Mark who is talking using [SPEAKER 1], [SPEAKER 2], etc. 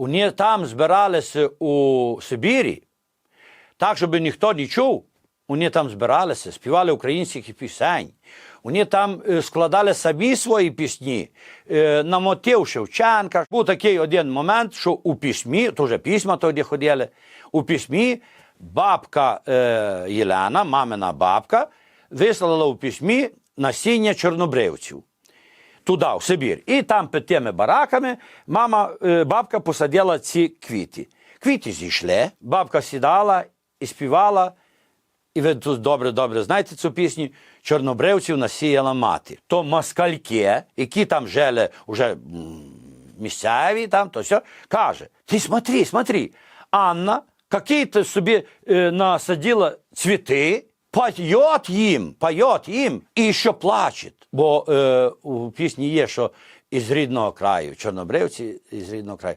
[SPEAKER 1] Вони там збиралися у Сибірі, так, щоб ніхто не чув. Вони там збиралися, співали українських пісень. Вони там е, складали самі свої пісні е, на мотив Шевченка. Був такий один момент, що у письмі, то вже письма тоді ходили, у письмі бабка е, Єлена, мамина бабка, вислала у письмі насіння чорнобривців туди, в Сибір. І там під тими бараками мама, е, бабка посадила ці квіти. Квіти зійшли, бабка сідала і співала. І ви тут добре-добре знаєте цю пісню Чорнобривців насіяла мати. То москальки, які там жили вже місцеві, там, то все, каже: ти смотри, смотри, Анна, ти собі е, насадила цвіти, поет їм, поет їм і що плаче. Бо е, у пісні є, що із рідного краю, чорнобривці із рідного краю.